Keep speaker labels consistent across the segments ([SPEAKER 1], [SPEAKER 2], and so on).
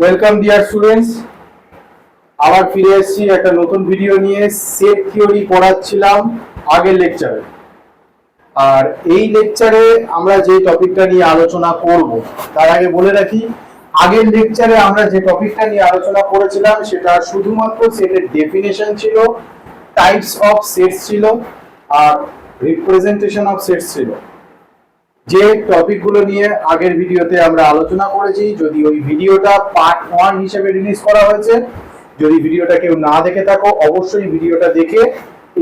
[SPEAKER 1] Welcome dear students আবার ফিরে এসেছি, একটা নতুন ভিডিও নিয়ে সেট থিওরি পড়াচ্ছিলাম আগের লেকচারে আর এই লেকচারে আমরা যে টপিকটা নিয়ে আলোচনা করব, তার আগে বলে রাখি, আগের লেকচারে আমরা যে টপিকটা নিয়ে আলোচনা করেছিলাম, সেটা শুধুমাত্র সেটের ডেফিনেশন ছিল টাইপস অফ সেটস ছিল, আর রিপ্রেজেন্টেশন অফ সেটস ছিল। যে টপিকগুলো নিয়ে আগের ভিডিওতে আমরা আলোচনা করেছি, যদি ওই ভিডিওটা পার্ট ওয়ান হিসেবে রিলিজ করা হয়েছে, যদি ভিডিওটা কেউ না দেখে থাকো, অবশ্যই ভিডিওটা দেখে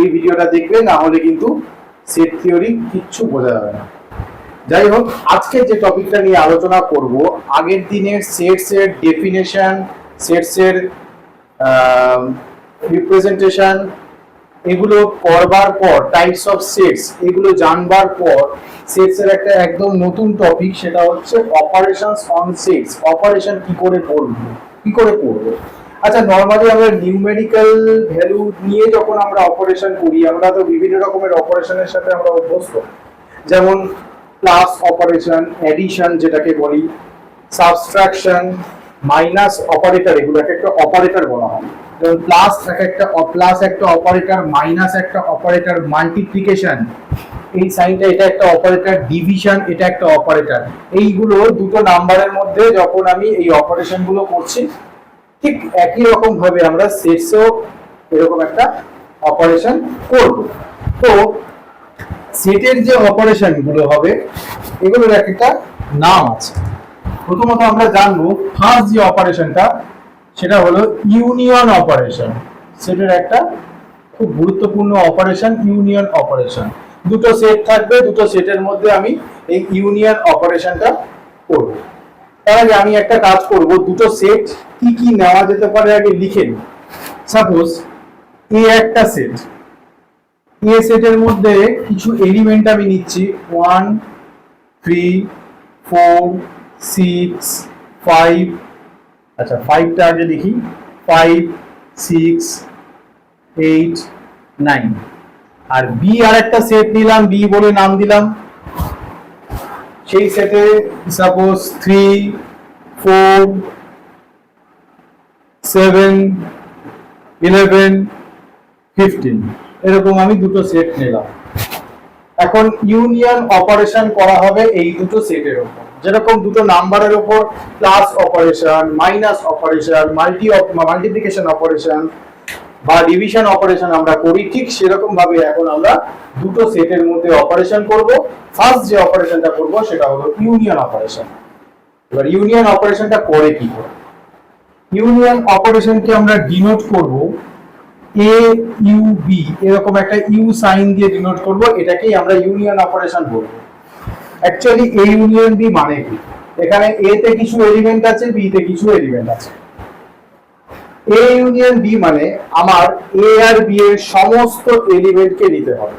[SPEAKER 1] এই ভিডিওটা দেখবে, না হলে কিন্তু সেট থিওরি কিচ্ছু বোঝা যাবে না। যাই হোক, আজকে যে টপিকটা নিয়ে আলোচনা করব, আগের দিনের সেটস এর ডেফিনেশন সেটস এর রিপ্রেজেন্টেশন এগুলো করবার পর টাইপস অফ সেটস এগুলো জানবার পর সেটস এর একটা একদম নতুন টপিক সেটা হচ্ছে অপারেশনস অন সেটস অপারেশন কি করে করব? কি করে করব? আচ্ছা নর্মালি আমরা নিউমেরিক্যাল ভ্যালু নিয়ে যখন আমরা অপারেশন করি, আমরা তো বিভিন্ন রকমের অপারেশনের সাথে আমরা অভ্যস্ত। যেমন প্লাস অপারেশন এডিশন যেটাকে বলি সাবস্ট্রাকশন মাইনাস অপারেটর এগুলোকে একটা অপারেটর বলা হয়। প্লাস এক একটা প্লাস একটা অপারেটর মাইনাস একটা অপারেটর মাল্টিপ্লিকেশন এই সাইনটা এটা একটা অপারেটর ডিভিশন এটা একটা অপারেটর এইগুলো দুটো নাম্বারের মধ্যে যখন আমি এই অপারেশনগুলো করছি, ঠিক একই রকম ভাবে আমরা সেটসেও এরকম একটা অপারেশন করব। তো সেটের যে অপারেশনগুলো হবে, এগুলোর এক একটা নাম আছে। প্রথমত আমরা জানব ফার্স্ট যে অপারেশনটা সেটা হলো ইউনিয়ন অপারেশন। সেটের একটা খুব গুরুত্বপূর্ণ অপারেশন, ইউনিয়ন অপারেশন। দুটো সেট থাকবে, দুটো সেটের মধ্যে আমি এই ইউনিয়ন অপারেশনটা করব। তার আগে আমি একটা কাজ করব, দুটো সেট কি কি নেওয়া যেতে পারে আগে লিখে নিই। সাপোজ এ একটা সেট, এ সেটের মধ্যে কিছু এলিমেন্ট আমি নিচ্ছি। One three four six five আচ্ছা ফাইভটা আগে দেখি। ফাইভ সিক্স এইট নাইন আর বি আর একটা সেট নিলাম বি বলে নাম দিলাম। সেই সেটে suppose three four seven eleven fifteen এরকম আমি দুটো সেট নিলাম। এখন ইউনিয়ন অপারেশন করা হবে এই দুটো সেটের উপর। যেরকম দুটো নাম্বারের উপর plus operation minus operation multi multiplication operation বা ডিভিশন অপারেশন আমরা করি, ঠিক সেরকম ভাবে এখন আমরা দুটো সেটের মধ্যে অপারেশন করব। ফার্স্ট যে অপারেশনটা করব সেটা হলো ইউনিয়ন অপারেশন এবার ইউনিয়ন অপারেশনটা করে কি করে? ইউনিয়ন অপারেশনকে আমরা ডিনোট করব এ ইউ বি এরকম একটা ইউ সাইন দিয়ে ডিনোট করব, এটাকেই আমরা ইউনিয়ন অপারেশন বলব অ্যাকচুয়ালি এ ইউনিয়ন বি মানে কি? এখানে এ তে কিছু এলিমেন্ট আছে বি তে কিছু এলিমেন্ট আছে। এ ইউনিয়ন বি মানে আমার এ আর বি এর সমস্ত এলিমেন্টকে নিতে হবে।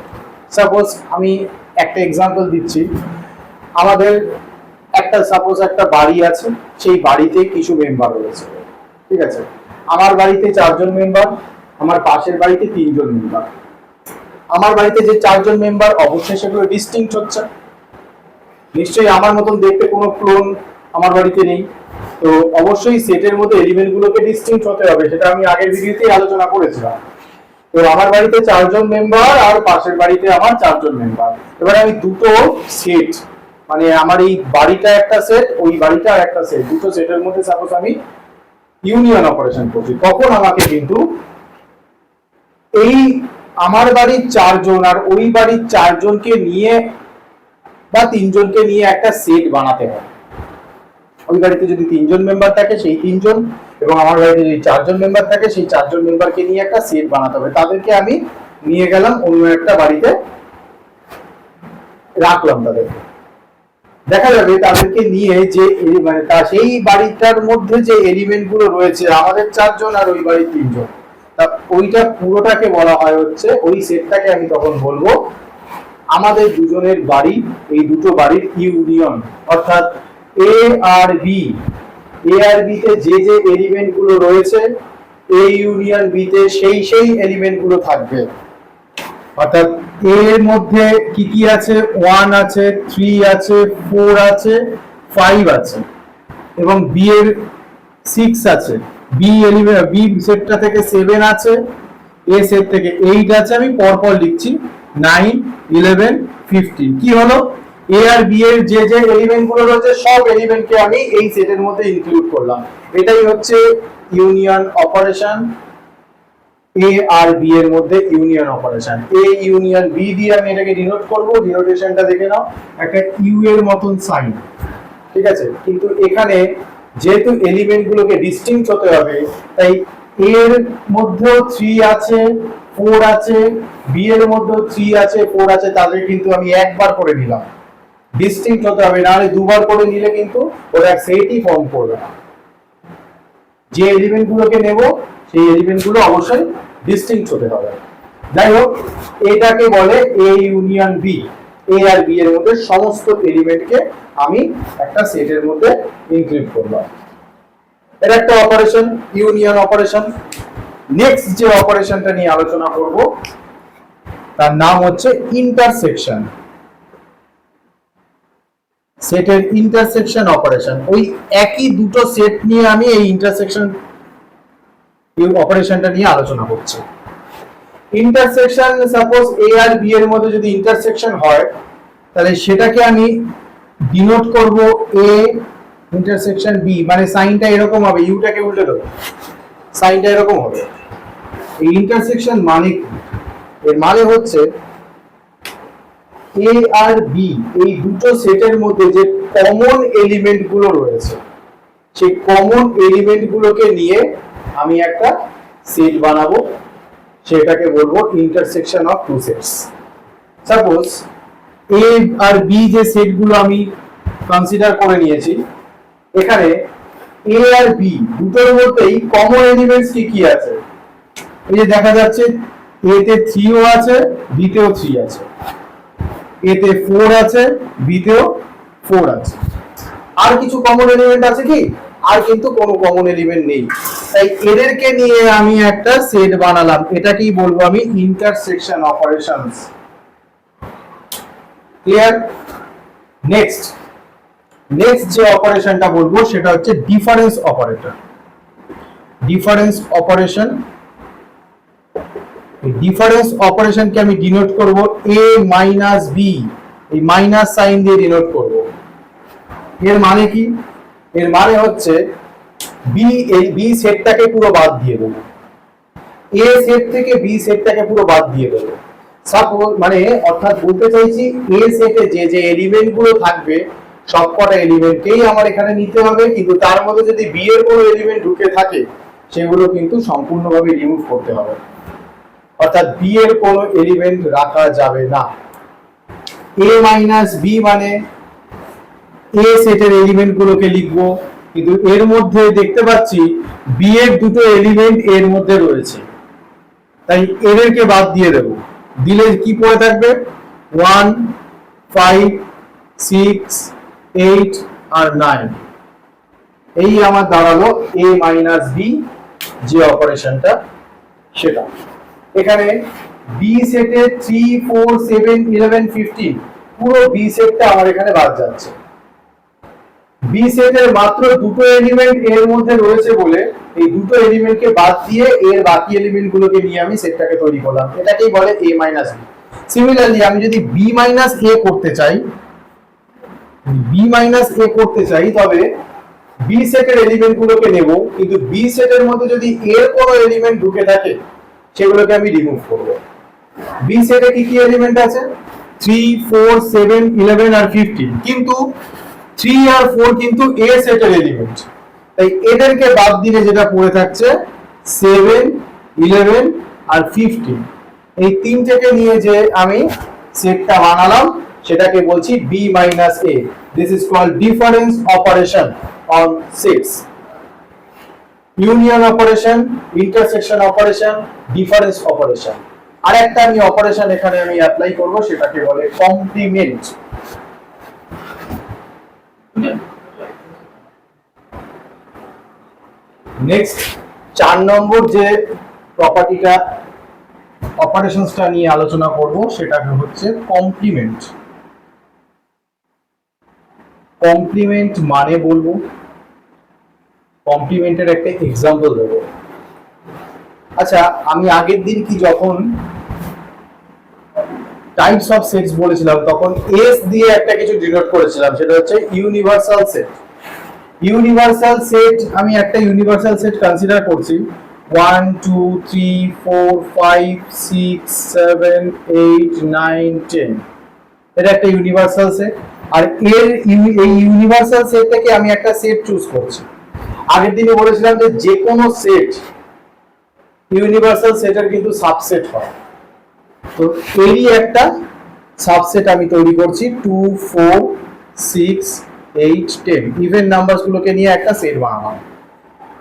[SPEAKER 1] সাপোজ আমি একটা এক্সাম্পল দিচ্ছি। আমাদের একটা সাপোজ একটা বাড়ি আছে, সেই বাড়িতে কিছু মেম্বার রয়েছে। ঠিক আছে? আমার বাড়িতে চারজন মেম্বার আমার পাশের বাড়িতে তিনজন মেম্বার আমার বাড়িতে যে চারজন মেম্বার অবশ্যই সেগুলো ডিস্টিংক্ট হচ্ছে। নিশ্চয়ই আমার মতন দেখতে কোনো ক্লোন আমার বাড়িতে নেই। তো অবশ্যই সেটের মধ্যে এলিমেন্ট গুলোকে ডিস্টিংক্ট হতে হবে, সেটা আমি আগের ভিডিওতেই আলোচনা করেছিলাম। তো আমার বাড়িতে চারজন মেম্বার আর পাশের বাড়িতে আমার চারজন মেম্বার এবার আমি দুটো সেট মানে আমার এই বাড়িটা একটা সেট ওই বাড়িটা একটা সেট দুটো সেটের মধ্যে সাপোজ আমি ইউনিয়ন অপারেশন করছি, তখন আমাকে কিন্তু এই আমার বাড়ির চারজন আর ওই বাড়ির চারজনকে নিয়ে বা তিনজনকে নিয়ে একটা সেট বানাতে হবে ওই বাড়িতে যদি তিনজন মেম্বার থাকে, সেই তিনজন এবং আমার বাড়িতে যদি চারজন মেম্বার থাকে, সেই চারজন মেম্বারকে নিয়ে একটা সেট বানাতে হবে। তাদেরকে আমি নিয়ে গেলাম, অন্য একটা বাড়িতে রাখলাম তাদেরকে। দেখা যাবে তাদেরকে নিয়ে যে মানে তা সেই বাড়িটার মধ্যে যে এলিমেন্টগুলো রয়েছে, আমাদের চারজন আর ওই বাড়ির তিনজন। তা ওইটা পুরোটাকে বলা হয় হচ্ছে, ওই সেটটাকে আমি তখন বলব আমাদের দুজনের বাড়ি, এই দুটো বাড়ির ইউনিয়ন, অর্থাৎ এ আর বি এ আর বি তে যে যে এলিমেন্টগুলো রয়েছে এ ইউনিয়ন বি তে সেই সেই এলিমেন্টগুলো থাকবে। অর্থাৎ এর মধ্যে কি কি আছে? ওয়ান আছে থ্রি আছে ফোর আছে ফাইভ আছে। এবং বি এর সিক্স আছে। বি এলিভেন বি সেটটা থেকে সেভেন আছে এ সেট থেকে এইট আছে, আমি পরপর লিখছি। Nine, eleven, fifteen. কি হলো? এ আর বি এর যে যে এলিমেন্টগুলো রয়েছে, সব এলিমেন্টকে আমি এই সেটের মধ্যে ইনক্লুড করলাম। এটাই হচ্ছে ইউনিয়ন অপারেশন এ আর বি এর মধ্যে union operation A union B দিয়ে আমি এটাকে ডিনোট করব। ডিনোটেশনটা দেখে নাও। একটা ইউ এর মতন সাইন ঠিক আছে? কিন্তু এখানে যেহেতু এলিমেন্ট গুলোকে ডিস্টিংক্ট হতে হবে, তাই এর মধ্যেও থ্রি আছে ফোর আছে বি এর মধ্যেও থ্রি আছে ফোর আছে, তাদের কিন্তু আমি একবার করে নিলাম। ডিস্টিংক্ট হতে হবে নাহলে দুবার করে নিলে কিন্তু ওরা সেটই ফর্ম করবে না। যে এলিমেন্ট গুলোকে নেব, সেই এলিমেন্টগুলো অবশ্যই ডিস্টিংক্ট হতে হবে। যাই হোক, এটাকে বলে এ ইউনিয়ন বি এ আর বি এর মধ্যে সমস্ত এলিমেন্টকে আমি একটা সেটের মধ্যে ইনক্লুড করলাম। এটা একটা অপারেশন ইউনিয়ন অপারেশন নেক্সট যে অপারেশনটা নিয়ে আলোচনা করব তার নাম হচ্ছে ইন্টারসেকশন সেটের ইন্টারসেকশন অপারেশন ওই একই দুটো সেট নিয়ে আমি এই ইন্টারসেকশন এই অপারেশনটা নিয়ে আলোচনা করছি। ইন্টারসেকশন সাপোজ এ আর বি এর মধ্যে যদি ইন্টারসেকশন হয়, তাহলে সেটাকে আমি ডিনোট করব এ ইন্টারসেকশন বি মানে সাইনটা এরকম হবে ইউটাকে উল্টে দেবো। সাইনটা এরকম হবে। এই ইন্টারসেকশন মানে কি? এর মানে হচ্ছে এ আর বি এই দুটো সেটের মধ্যে যে কমন এলিমেন্টগুলো রয়েছে, সেই কমন এলিমেন্ট গুলোকে নিয়ে আমি একটা সেট বানাবো। সেটাকে বলব intersection of two sets suppose A R B যে সেটগুলো আমি কনসিডার করে নিয়েছি, এখানে এ আর বি দুটোর মধ্যেই কমন এলিমেন্টস কি কি আছে? এই যে দেখা যাচ্ছে এ তে থ্রিও আছে বি তেও থ্রি আছে। এতে ফোর আছে বিতেও ফোর আছে। আর কিছু কমন এলিমেন্ট আছে কি? আর কিন্তু কোনো কমন এলিমেন্ট নেই। তাই এদেরকে নিয়ে আমি একটা সেট বানালাম। এটাকেই বলব আমি intersection operations clear next next যে অপারেশনটা বলব, সেটা হচ্ছে difference operator difference operation difference অপারেশনকে আমি ডিনোট করব এ মাইনাস বি এই মাইনাস সাইন দিয়ে ডিনোট করব। এর মানে কি? এর মানে হচ্ছে বি এই বি সেটটাকে পুরো বাদ দিয়ে দেবো। এ সেট থেকে বি সেটটাকে পুরো বাদ দিয়ে দেবো। সাপোজ মানে অর্থাৎ বলতে চাইছি এ সেটে যে যে এলিমেন্টগুলো থাকবে, সবকটা এলিমেন্টকেই আমার এখানে নিতে হবে, কিন্তু তার মধ্যে যদি বি এর কোনো এলিমেন্ট ঢুকে থাকে, সেগুলো কিন্তু সম্পূর্ণভাবে রিমুভ করতে হবে। অর্থাৎ বি এর কোনো এলিমেন্ট রাখা যাবে না। এ মাইনাস বি মানে এ সেটের এলিমেন্ট গুলোকে লিখব, কিন্তু এর মধ্যে দেখতে পাচ্ছি বি এর দুটো এলিমেন্ট এর মধ্যে রয়েছে। তাই এদেরকে বাদ দিয়ে দেব। দিলে কি পড়ে থাকবে? ওয়ান ফাইভ সিক্স এইট আর নাইন এই আমার দাঁড়াল এ মাইনাস বি যে অপারেশনটা সেটা। এখানে বি সেটে three four seven eleven fifteen পুরো বি সেটটা আমার এখানে বাদ যাচ্ছে। বি সেটের মাত্র দুটো এলিমেন্ট এর মধ্যে রয়েছে বলে এই দুটো এলিমেন্টকে বাদ দিয়ে এর বাকি এলিমেন্ট গুলোকে নিয়ে আমি সেটটাকে তৈরি করলাম। এটাকেই বলে এ মাইনাস বি সিমিলারলি আমি যদি বি মাইনাস এ করতে চাই বি মাইনাস এ করতে চাই, তবে বি সেটের এলিমেন্ট গুলোকে নেব, কিন্তু বি সেটের মধ্যে যদি এর কোনো এলিমেন্ট ঢুকে থাকে সেগুলোকে আমি রিমুভ করব। বি সেটে কি কি এলিমেন্ট আছে? থ্রি ফোর সেভেন ইলেভেন আর ফিফটিন কিন্তু থ্রি আর ফোর কিন্তু এ সেটের এলিমেন্ট তাই এদেরকে বাদ দিলে যেটা পড়ে থাকছে সেভেন ইলেভেন আর ফিফটিন এই তিনটেকে নিয়ে যে আমি সেটটা বানালাম, সেটাকে বলছি B minus A this is called difference operation on sets union operation intersection operation difference operation আর একটা আমি অপারেশন এখানে আমি অ্যাপ্লাই করব, সেটাকে বলে কমপ্লিমেন্ট নেক্সট চার নম্বর যে প্রপার্টিটা অপারেশনসটা নিয়ে আলোচনা করব, সেটা হচ্ছে কমপ্লিমেন্ট কমপ্লিমেন্ট মানে বলব কমপ্লিমেন্টের একটা এক্সাম্পল দেবো। আচ্ছা আমি আগের দিন কি যখন টাইপস অফ সেটস বলেছিলাম, তখন এস দিয়ে একটা কিছু ডিনোট করেছিলাম, সেটা হচ্ছে ইউনিভার্সাল সেট ইউনিভার্সাল সেট আমি একটা ইউনিভার্সাল সেট কনসিডার করছি। One two three four five six seven eight nine ten এটা একটা ইউনিভার্সাল সেট আর এর এই ইউনিভার্সাল সেট থেকে আমি একটা সেট চুজ করছি। আগের দিনে বলেছিলাম যে যে কোনো সেট ইউনিভার্সাল সেটের কিন্তু সাবসেট হয়। তো এরই একটা সাবসেট আমি তৈরি করছি two four six eight ten even number গুলোকে নিয়ে একটা সেট বানানো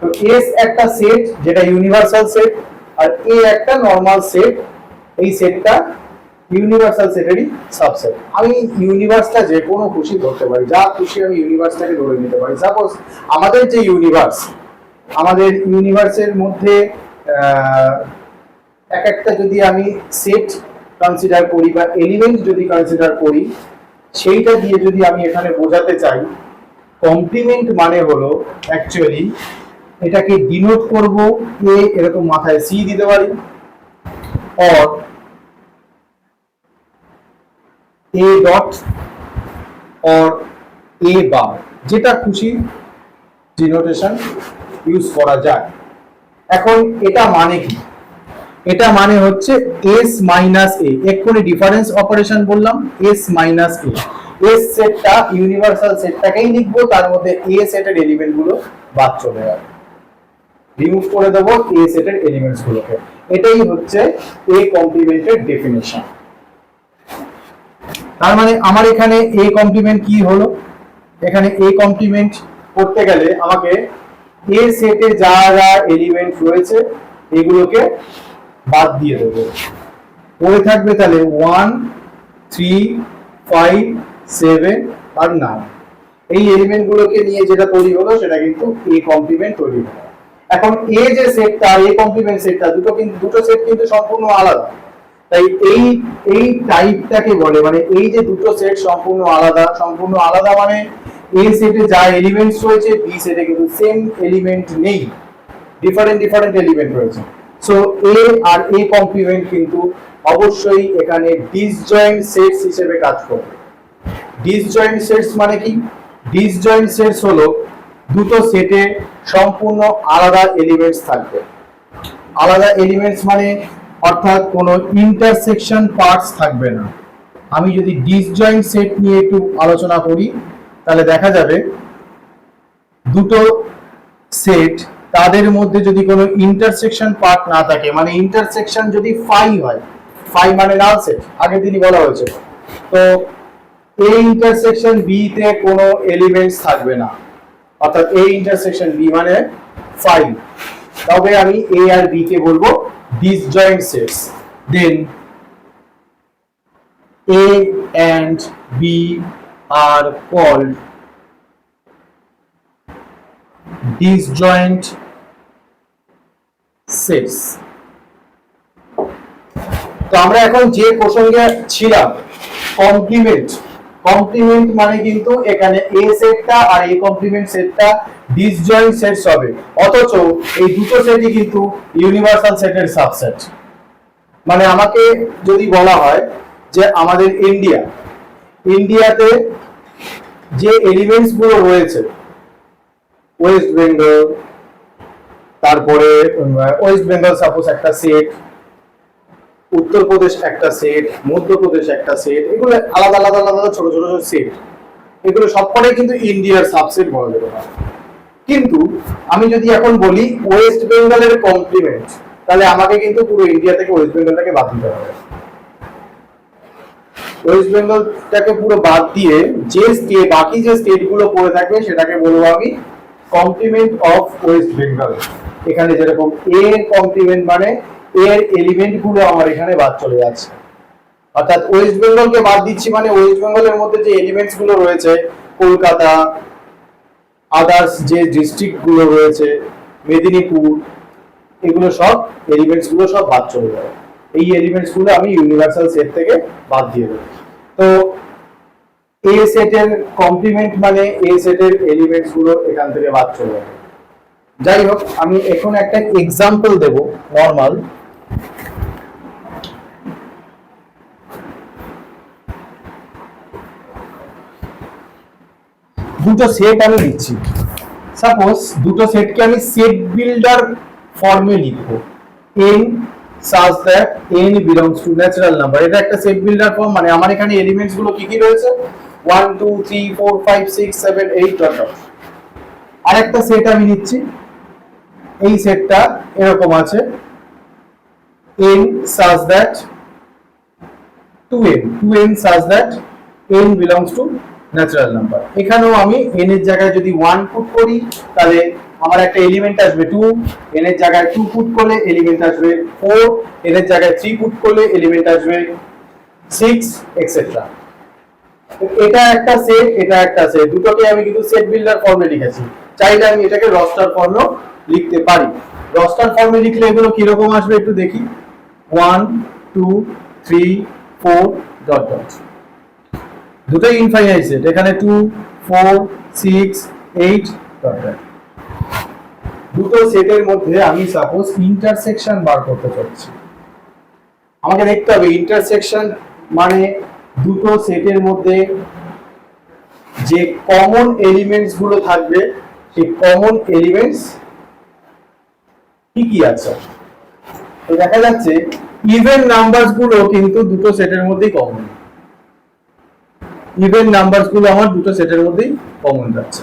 [SPEAKER 1] তো এস একটা সেট যেটা ইউনিভার্সাল সেট আর এ একটা নর্মাল সেট এই সেটটা ইউনিভার্সাল সেটেরই সাবসেট আমি ইউনিভার্সটা যে কোনো খুশি ধরতে পারি। যা খুশি আমি ইউনিভার্সটাকে ধরে নিতে পারি। সাপোজ আমাদের যে ইউনিভার্স আমাদের ইউনিভার্সের মধ্যে এক একটা যদি আমি সেট কনসিডার করি বা এলিমেন্ট যদি কনসিডার করি, সেইটা দিয়ে যদি আমি এখানে বোঝাতে চাই কমপ্লিমেন্ট মানে হলো অ্যাকচুয়ালি এটাকে ডিনোট করব এ এরকম মাথায় সি দিতে পারি or A dot or A bar যেটা খুশি ডিনোটেশন ইউজ করা যায়। এখন এটা মানে কি? এটা মানে হচ্ছে এস মাইনাস এ এক্ষুনি ডিফারেন্স অপারেশন বললাম এস মাইনাস এ এস সেটটা ইউনিভার্সাল সেটটাকেই লিখব, তার মধ্যে এ সেটের এলিমেন্টগুলো বাদ চলে যাবে। রিমুভ করে দেবো এ সেটের এলিমেন্টস গুলোকে। এটাই হচ্ছে এ কমপ্লিমেন্টের ডেফিনেশন তার মানে আমার এখানে এ কমপ্লিমেন্ট কি হলো? এখানে এ কমপ্লিমেন্ট করতে গেলে আমাকে এ সেটে যা যা এলিমেন্ট রয়েছে, এগুলোকে বাদ দিয়ে দেবো। পড়ে থাকবে তাহলে ওয়ান থ্রি ফাইভ সেভেন আর নাইন এই এলিমেন্ট গুলোকে নিয়ে যেটা তৈরি হলো, সেটা কিন্তু এ কমপ্লিমেন্ট তৈরি হলো। এখন এ যে সেটটা এ কমপ্লিমেন্ট সেটটা দুটো কিন্তু দুটো সেট কিন্তু সম্পূর্ণ আলাদা। তাই এই এই টাইপটাকে বলে মানে এই যে দুটো সেট সম্পূর্ণ আলাদা সম্পূর্ণ আলাদা মানে এ সেটে যা এলিমেন্টস রয়েছে বি সেটে কিন্তু সেম এলিমেন্ট নেই। ডিফারেন্ট ডিফারেন্ট এলিমেন্ট রয়েছে। সো এ আর এ কমপ্লিমেন্ট কিন্তু অবশ্যই এখানে ডিসজয়েন্ট সেটস হিসেবে কাজ করবে। ডিসজয়েন্ট সেটস মানে কি? ডিসজয়েন্ট সেটস হলো দুটো সেটে সম্পূর্ণ আলাদা এলিমেন্টস থাকবে। আলাদা এলিমেন্টস মানে অর্থাৎ কোনো ইন্টারসেকশন পার্টস থাকবে না। আমি যদি ডিসজয়েন্ট সেট নিয়ে একটু আলোচনা করি, তাহলে দেখা যাবে দুটো সেট তাদের মধ্যে যদি কোনো ইন্টারসেকশন পার্ট না থাকে মানে ইন্টারসেকশন যদি ফাই হয় ফাই মানে নাল সেট আগের দিনই বলা হয়েছে। তো এই ইন্টারসেকশন বি তে কোনো এলিমেন্টস থাকবে না। অর্থাৎ এই ইন্টারসেকশন বি মানে ফাই তবে আমি এ আর বি কে বলব। Disjoint sets then a and b are called disjoint sets তো আমরা এখন যে প্রসঙ্গে ছিলাম কমপ্লিমেন্ট কমপ্লিমেন্ট মানে কিন্তু এখানে এ সেটটা আর এ কমপ্লিমেন্ট সেটটা ডিসজয়েন্ট সেটস হবে। অথচ এই দুটো সেটই কিন্তু ইউনিভার্সাল সেটের সাবসেট মানে আমাকে যদি বলা হয় যে আমাদের ইন্ডিয়া ইন্ডিয়াতে যে এলিমেন্টসগুলো রয়েছে ওয়েস্ট বেঙ্গল তারপরে ওয়েস্ট বেঙ্গল সাপোজ একটা সেট উত্তরপ্রদেশ একটা সেট মধ্যপ্রদেশ একটা সেট এগুলো আলাদা আলাদা আলাদা ছোট ছোট ছোট সেট এগুলো সবকটাই কিন্তু ইন্ডিয়ার সাবসেট বলা যেতে পারে। কিন্তু আমি যদি এখন বলি ওয়েস্ট বেঙ্গলের কমপ্লিমেন্ট তাহলে আমাকে কিন্তু পুরো ইন্ডিয়া থেকে ওয়েস্ট বেঙ্গলটাকে বাদ দিতে হবে। ওয়েস্ট বেঙ্গলটাকে পুরো বাদ দিয়ে যে স্টেট বাকি যে স্টেটগুলো পড়ে থাকবে, সেটাকে বলব আমি কমপ্লিমেন্ট অফ ওয়েস্ট বেঙ্গল এখানে যেরকম এ কমপ্লিমেন্ট মানে এর এলিমেন্টগুলো আমার এখানে বাদ চলে যাচ্ছে। অর্থাৎ ওয়েস্ট বেঙ্গলকে বাদ দিচ্ছি মানে ওয়েস্ট বেঙ্গলের মধ্যে যে এলিমেন্টসগুলো রয়েছে, কলকাতা আদার্স যে ডিস্ট্রিক্টগুলো রয়েছে, মেদিনীপুর, এগুলো সব এলিমেন্টসগুলো সব বাদ চলে যাবে। এই এলিমেন্টসগুলো আমি ইউনিভার্সাল সেট থেকে বাদ দিয়ে দেবো। তো এ সেটের কমপ্লিমেন্ট মানে এ সেটের এলিমেন্টসগুলো এখান থেকে বাদ চলে যাবে। যাই হোক, আমি এখন একটা এক্সাম্পল দেব নর্মাল দুটো সেট আমি নিচ্ছি। সাপোজ দুটো সেটকে আমি সেট বিল্ডার ফর্মে লিখব। N such that N belongs to natural number এটা একটা সেট বিল্ডার ফর্ম মানে আমার এখানে এলিমেন্টসগুলো কি কি রয়েছে? 1 2 3 4 5 6 7 8 ডট ডট আরেকটা সেট আমি নিচ্ছি। এই সেটটা এরকম আছে। N such that 2n 2n such that n belongs to natural number এখানেও আমি n এর জায়গায় যদি 1 পুট করি, তাহলে আমার একটা এলিমেন্ট আসবে 2 n এর জায়গায় 2 পুট করলে এলিমেন্ট আসবে 4 n এর জায়গায় 3 পুট করলে এলিমেন্ট আসবে 6 এক্সেট্রা এটা একটা সেট এটা একটা সেট দুটোকে আমি কিন্তু সেট বিল্ডার ফর্মে লিখেছি। চাইলে আমি এটাকে রস্টার ফর্মেও লিখতে পারি। রস্টার ফর্মে লিখলে এগুলো কীরকম আসবে একটু দেখি। 1 2 3 4 ডট ডট দুটোই এখানে 2 4 6 8 ডট ডট দুটো সেটের মধ্যে আমি সাপোজ ইন্টারসেকশন বার করতে চাচ্ছি। আমাকে দেখতে হবে ইন্টারসেকশন মানে দুটো সেটের মধ্যে যে কমন এলিমেন্টসগুলো থাকবে, সেই কমন এলিমেন্টস কি কি আছে? তো দেখা যাচ্ছে ইভেনগুলো কিন্তু দুটো সেটের মধ্যেই কমন ইভেনগুলো আমার দুটো সেটের মধ্যেই কমন যাচ্ছে।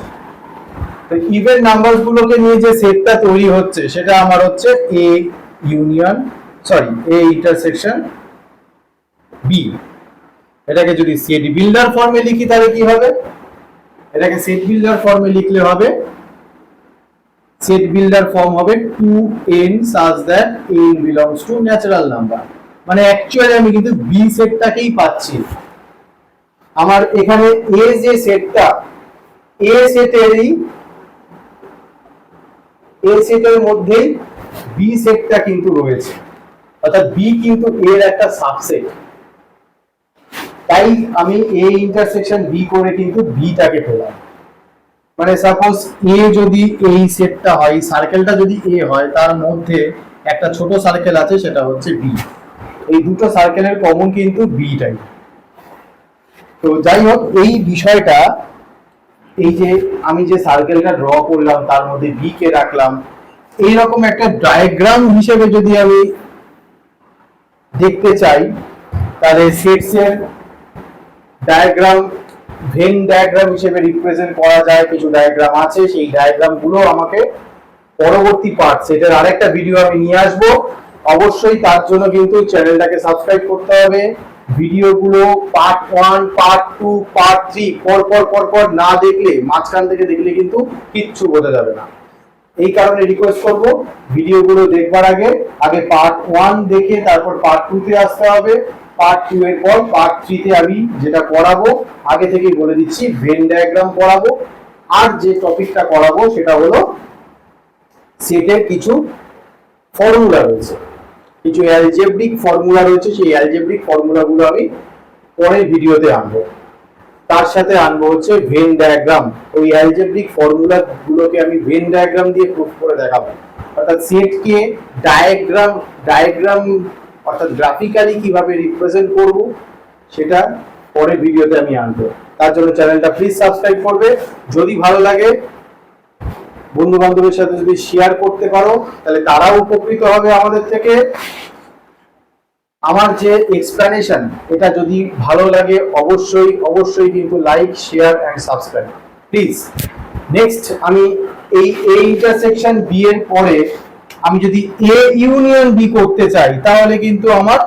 [SPEAKER 1] ইভেন গুলোকে নিয়ে যে সেটটা তৈরি হচ্ছে, সেটা আমার হচ্ছে A union sorry A intersection B এটাকে যদি সেট বিল্ডার ফর্মে লিখি তাহলে কি হবে? এটাকে সেট বিল্ডার ফর্মে লিখলে হবে সেট বিল্ডার ফর্ম হবে 2n such that n belongs to natural number মানে অ্যাকচুয়ালি আমি কিন্তু বি সেটটাকেই পাচ্ছি। আমার এখানে এ যে সেটটা এ সেটেরই এ সেটের মধ্যেই বি সেটটা কিন্তু রয়েছে। অর্থাৎ বি কিন্তু এর একটা সাবসেট তাই আমি এ ইন্টারসেকশন বি করে কিন্তু বিটাকে পেলাম। মানে সাপোজ এ যদি এই সেটটা হয় সার্কেলটা যদি এ হয়, তার মধ্যে একটা ছোট সার্কেল আছে, সেটা হচ্ছে বি এই দুটো সার্কেলের কমন কিন্তু বিটাই তো যাই হোক, এই বিষয়টা, এই যে আমি যে সার্কেলটা ড্র করলাম, তার মধ্যে বি কে রাখলাম, এইরকম একটা ডায়াগ্রাম হিসেবে যদি আমি দেখতে চাই, তাহলে সেটসের ডায়াগ্রাম ভেন ডায়াগ্রাম হিসেবে রিপ্রেজেন্ট করা যায়, কিছু ডায়াগ্রাম আছে, সেই ডায়াগ্রামগুলো আমাকে পরবর্তী পার্ট সেটার আরেকটা ভিডিও আমি নিয়ে আসব। অবশ্যই তার জন্য কিন্তু চ্যানেলটাকে সাবস্ক্রাইব করতে হবে। ভিডিওগুলো part one part two part three পর পর পর পর না দেখলে, মাঝখান থেকে দেখলে কিন্তু কিচ্ছু বোঝা যাবে না। এই কারণে রিকোয়েস্ট করব ভিডিওগুলো দেখবার আগে। আগে পার্ট ওয়ান দেখে তারপর পার্ট টু তে আসতে হবে। পার্ট টু এর পর পার্ট থ্রি তে আমি যেটা পড়াবো, আগে থেকে বলে দিচ্ছি ভেন ডায়াগ্রাম পড়াবো। আর যে টপিকটা করাবো সেটা হলো সেটের কিছু ফর্মুলা রয়েছে। কিছু অ্যালজেব্রিক ফর্মুলা রয়েছে, সেই অ্যালজেব্রিক ফর্মুলাগুলো আমি পরের ভিডিওতে আনব। তার সাথে আনব হচ্ছে ভেন ডায়াগ্রাম ওই অ্যালজেব্রিক ফর্মুলা গুলোকে আমি ভেন ডায়াগ্রাম দিয়ে প্রুফ করে দেখাবো। অর্থাৎ সেটকে ডায়াগ্রাম ডায়াগ্রাম অর্থাৎ গ্রাফিক্যালি কীভাবে রিপ্রেজেন্ট করব, সেটা পরের ভিডিওতে আমি আনব। তার জন্য চ্যানেলটা প্লিজ সাবস্ক্রাইব করবে। যদি ভালো লাগে বন্ধু বান্ধবের সাথে যদি শেয়ার করতে পারো, তাহলে তারাও উপকৃত হবে আমাদের থেকে। আমার যে এক্সপ্লেনেশন এটা যদি ভালো লাগে, অবশ্যই অবশ্যই কিন্তু like share and subscribe please next আমি এই এ ইন্টারসেকশন বি এর পরে আমি যদি এ ইউনিয়ন বি করতে চাই, তাহলে কিন্তু আমার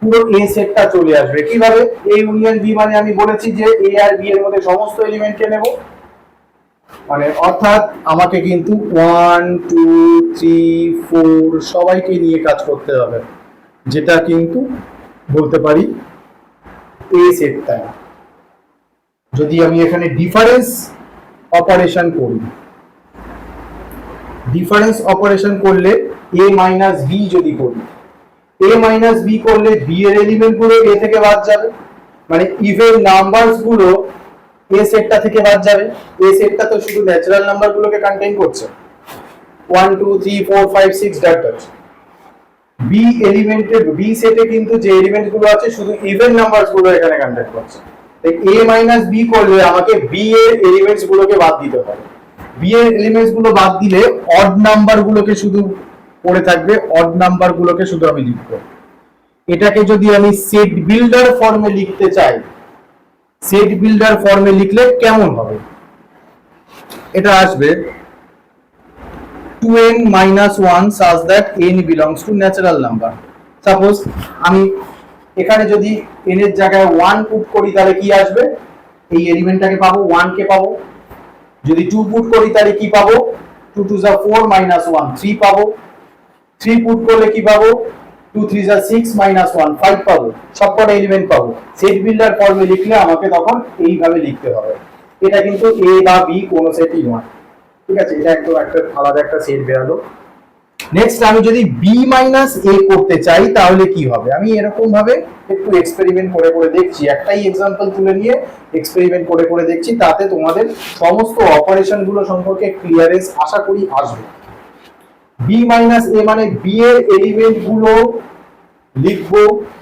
[SPEAKER 1] পুরো এ সেটটা চলে আসবে। কীভাবে? এ ইউনিয়ন বি মানে আমি বলেছি যে এ আর বি এর মধ্যে সমস্ত এলিমেন্টকে নেব। মানে অর্থাৎ আমাকে কিন্তু ওয়ান টু থ্রি ফোর সবাইকে নিয়ে কাজ করতে হবে। যেটা কিন্তু বলতে পারি এ সেটটা যদি আমি এখানে ডিফারেন্স অপারেশন করি ডিফারেন্স অপারেশন করলে এ মাইনাস বি যদি করি এ মাইনাস বি করলে বি এর এলিমেন্টগুলো এ থেকে বাদ যাবে। মানে ইভেন নাম্বারসগুলো এ সেটটা থেকে বাদ যাবে। এ সেটটা তো শুধু ন্যাচারাল নাম্বার গুলোকে কন্টেইন করছে। One two three four five six dot dot B এলিমেন্টের বি সেটে কিন্তু যে এলিমেন্টগুলো আছে, শুধু ইভেন নাম্বারগুলো এখানে কন্ট্যাক্ট করছে। এ মাইনাস বি করলে আমাকে বি এর এলিমেন্টস গুলোকে বাদ দিতে হবে। বি এর এলিমেন্টসগুলো বাদ দিলে অড নাম্বার গুলোকে শুধু পড়ে থাকবে অড নাম্বার গুলোকে শুধু আমি লিখব। এটাকে যদি আমি সেট বিল্ডার ফর্মে লিখতে চাই সেট বিল্ডার ফর্মে লিখলে কেমন হবে? এটা আসবে 2n minus 1 such that n belongs to natural number suppose আমি এখানে যদি এর জায়গায় 1 পুট করি, তাহলে কি আসবে? এই এলিমেন্টটাকে পাবো 1 কে পাবো। যদি টু পুট করি, তাহলে কি পাবো? টু টু যা ফোর মাইনাস 1 3 পাবো। থ্রি পুট করলে কি পাবো? 2 3 যা সিক্স মাইনাস 1 5 পাবো। সবকটা এলিমেন্ট পাবো। সেট বিল্ডার ফর্মে লিখলে আমাকে তখন এইভাবে লিখতে হবে। এটা কিন্তু এ বা বি কোনো সেটই নয়। ঠিক আছে? এটা একদম একটা আলাদা একটা সেট বেরালো। নেক্সট আমি যদি বি মাইনাস এ করতে চাই, তাহলে কি হবে? আমি এরকম ভাবে একটু এক্সপেরিমেন্ট করে করে দেখছি। একটাই এক্সাম্পল তুলে নিয়ে এক্সপেরিমেন্ট করে করে দেখছি, তাতে তোমাদের সমস্ত অপারেশনগুলো সম্পর্কে ক্লিয়ারেন্স আশা করি আসবে। বি মাইনাস এ মানে বি এর এলিমেন্টগুলো লিখব,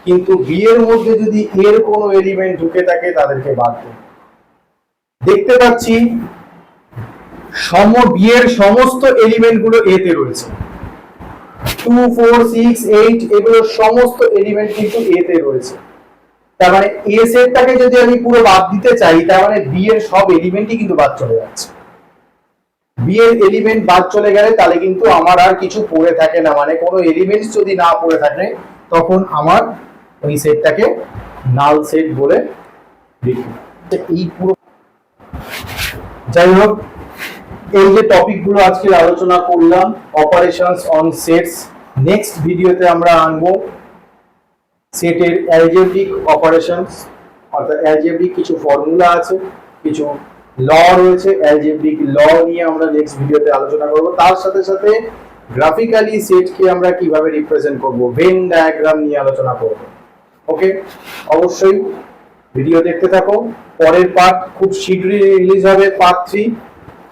[SPEAKER 1] কিন্তু বি এর মধ্যে যদি এর কোনো এলিমেন্ট ঢুকে থাকে, তাদেরকে বাদ দেবো দেখতে পাচ্ছি, সম বিয়ের সমস্ত এলিমেন্টগুলো এতে রয়েছে। টু ফোর সিক্স এইট এগুলো সমস্ত এলিমেন্ট কিন্তু এতে রয়েছে। তার মানে এ সেটটাকে যদি আমি পুরো বাদ দিতে চাই, তার মানে বি এর সব এলিমেন্টই কিন্তু বাদ চলে যাচ্ছে। বি এর এলিমেন্ট বাদ চলে গেলে তাহলে কিন্তু আমার আর কিছু পড়ে থাকে না। মানে কোনো এলিমেন্টস যদি না পড়ে থাকে, তখন আমার ওই সেটটাকে নাল সেট বলে লিখি। এই পুরো যাই হোক এই যে টপিকগুলো আজকে আলোচনা করলাম অপারেশনস অন সেটস নেক্সট ভিডিওতে আমরা আনব সেটের অ্যালজেব্রিক অপারেশনস অর্থাৎ অ্যালজেব্রিক কিছু ফর্মুলা আছে, কিছু ল রয়েছে অ্যালজেব্রিক ল নিয়ে আমরা নেক্সট ভিডিওতে আলোচনা করব। তার সাথে সাথে গ্রাফিক্যালি সেটকে আমরা কীভাবে রিপ্রেজেন্ট করব ভেন ডায়াগ্রাম নিয়ে আলোচনা করব। ওকে অবশ্যই ভিডিও দেখতে থাকো। পরের পার্ট খুব শীঘ্রই রিলিজ হবে পার্ট থ্রি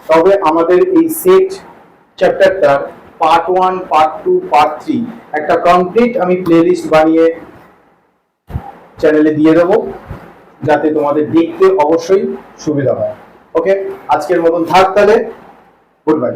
[SPEAKER 1] তবে আমাদের এই set চ্যাপ্টারটার part one part two part three একটা কমপ্লিট আমি প্লেলিস্ট বানিয়ে চ্যানেলে দিয়ে দেবো, যাতে তোমাদের দেখতে অবশ্যই সুবিধা হয়। ওকে আজকের মতন থাক তাহলে। Good bye